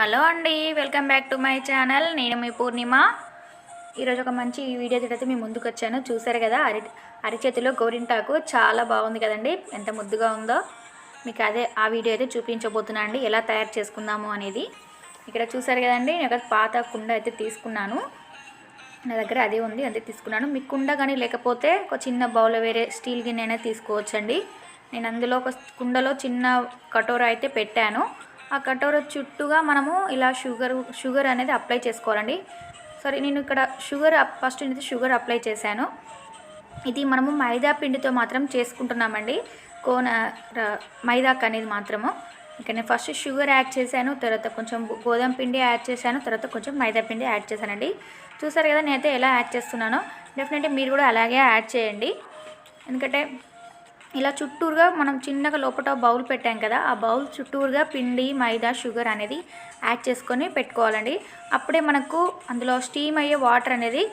Hello అండి welcome back to my channel. నేను మీ పూర్ణిమ. ఈరోజు ఒక మంచి వీడియో అయితే మీ ముందుకు వచ్చాను. చూసారు కదా అరి అరిచేతిలో గోరింటాకు చాలా బాగుంది కదండి. ఎంత ముద్దుగా ఉందో. మీకు అదే ఆ వీడియో అయితే చూపించబోతున్నా అండి. ఎలా తయారు చేసుకుందాము అనేది. ఇక్కడ చూసారు కదండి నేను ఒక పాత కుండ అయితే తీసుకున్నాను. నా దగ్గర అదే ఉంది అదే తీసుకున్నాను. మీ కుండ కానీ లేకపోతే ఒక చిన్న బౌల్ వేరే స్టీల్ గిన్నె అయినా తీసుకోవచ్చండి. నేను అందులో ఒక కుండలో చిన్న కటోర అయితే పెట్టాను. ఆ కటోర చుట్టూగా మనము ఇలా షుగర్ షుగర్ అనేది అప్లై చేసుకోవాలండి. సరే నేను ఇక్కడ షుగర్ ఫస్ట్ అయితే షుగర్ అప్లై చేశాను. ఇది మనము మైదా పిండితో మాత్రం చేసుకుంటున్నామండి. కోన మైదాక్ అనేది మాత్రము. ఇక నేను ఫస్ట్ షుగర్ యాడ్ చేశాను తర్వాత కొంచెం గోధుమ పిండి యాడ్ చేశాను తర్వాత కొంచెం మైదా పిండి యాడ్ చేశానండి. చూసారు కదా నేనైతే ఎలా యాడ్ చేస్తున్నానో. డెఫినెట్గా మీరు కూడా అలాగే యాడ్ చేయండి. ఎందుకంటే ఇలా చుట్టూరుగా మనం చిన్నగా లోపల బౌల్ పెట్టాం కదా ఆ బౌల్ చుట్టూరుగా పిండి మైదా షుగర్ అనేది యాడ్ చేసుకొని పెట్టుకోవాలండి. అప్పుడే మనకు అందులో స్టీమ్ అయ్యే వాటర్ అనేది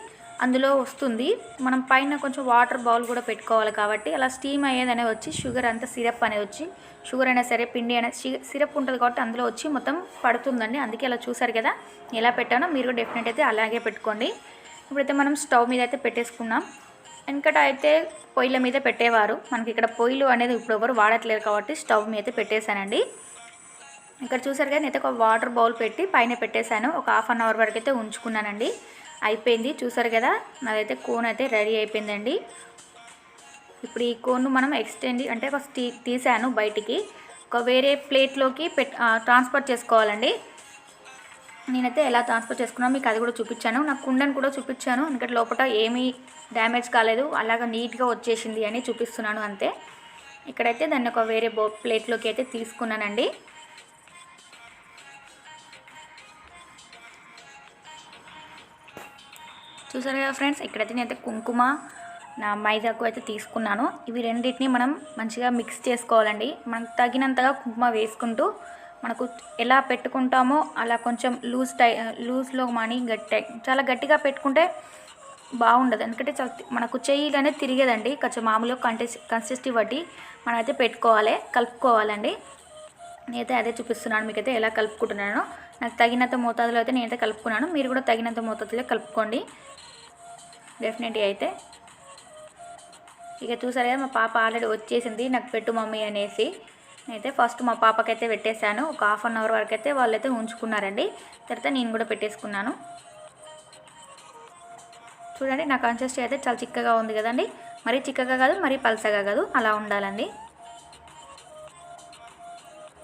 అందులో వస్తుంది. మనం పైన కొంచెం వాటర్ బౌల్ కూడా పెట్టుకోవాలి కాబట్టి అలా స్టీమ్ అయ్యేది అనేది వచ్చి షుగర్ అంతా సిరప్ అనేది వచ్చి షుగర్ అయినా సరే పిండి అయినా సిరప్ ఉంటుంది కాబట్టి అందులో వచ్చి మొత్తం పడుతుందండి. అందుకే అలా చూసారు కదా ఎలా పెట్టానో మీరు కూడా డెఫినెట్ అయితే అలాగే పెట్టుకోండి. ఇప్పుడైతే మనం స్టవ్ మీద అయితే పెట్టేసుకున్నాం. వెనకట అయితే పొయ్యిల మీద పెట్టేవారు. మనకి ఇక్కడ పొయ్యిలు అనేది ఇప్పుడు ఎవరు వాడట్లేరు కాబట్టి స్టవ్ మీద అయితే పెట్టేశానండి. ఇక్కడ చూసారు కదా నేనైతే ఒక వాటర్ బౌల్ పెట్టి పైన పెట్టేశాను. ఒక హాఫ్ అన్ అవర్ వరకు అయితే ఉంచుకున్నానండి. అయిపోయింది. చూసారు కదా నాదైతే కోన్ అయితే రెడీ అయిపోయిందండి. ఇప్పుడు ఈ కోన్ను మనం ఎక్స్టెండ్ అంటే ఫస్ట్ తీ తీసాను బయటికి. ఒక వేరే ప్లేట్లోకి పెట్ ట్రాన్స్ఫర్ చేసుకోవాలండి. నేనైతే ఎలా ట్రాన్స్ఫర్ చేసుకున్నా మీకు అది కూడా చూపించాను. నా కుండను కూడా చూపించాను. ఎందుకంటే లోపల ఏమీ డ్యామేజ్ కాలేదు. అలాగ నీట్గా వచ్చేసింది అని చూపిస్తున్నాను అంతే. ఇక్కడైతే దాన్ని ఒక వేరే బో ప్లేట్లోకి అయితే తీసుకున్నానండి. చూసారు కదా ఫ్రెండ్స్ ఇక్కడైతే నేనైతే కుంకుమ నా మైదాకు అయితే తీసుకున్నాను. ఇవి రెండింటిని మనం మంచిగా మిక్స్ చేసుకోవాలండి. మనకు తగినంతగా కుంకుమ వేసుకుంటూ మనకు ఎలా పెట్టుకుంటామో అలా కొంచెం లూజ్ టై లూజ్లో మనీ గట్టి చాలా గట్టిగా పెట్టుకుంటే బాగుండదు. ఎందుకంటే చాలా మనకు చెయ్యిగానే తిరిగేదండి. కొంచెం మామూలుగా కంటెస్ కన్సిస్టీ బట్టి మనమైతే పెట్టుకోవాలి కలుపుకోవాలండి. నేనైతే అదే చూపిస్తున్నాను మీకైతే ఎలా కలుపుకుంటున్నానో. నాకు తగినంత మోతాదులో అయితే నేనైతే కలుపుకున్నాను. మీరు కూడా తగినంత మోతాదులో కలుపుకోండి. డెఫినెట్గా అయితే. ఇక చూసారు కదా మా పాప ఆల్రెడీ వచ్చేసింది. నాకు పెట్టు మమ్మీ అనేసి. అయితే ఫస్ట్ మా పాపకైతే పెట్టేశాను. ఒక హాఫ్ అన్ అవర్ వరకు అయితే వాళ్ళైతే ఉంచుకున్నారండి. తర్వాత నేను కూడా పెట్టేసుకున్నాను. చూడండి నా కన్సిస్టీ అయితే చాలా చిక్కగా ఉంది కదండి. మరీ చిక్కగా కాదు మరీ పలసగా కాదు అలా ఉండాలండి.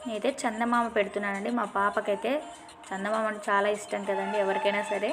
నేనైతే చందమామ పెడుతున్నానండి. మా పాపకైతే చందమామ అంటే చాలా ఇష్టం కదండి ఎవరికైనా సరే.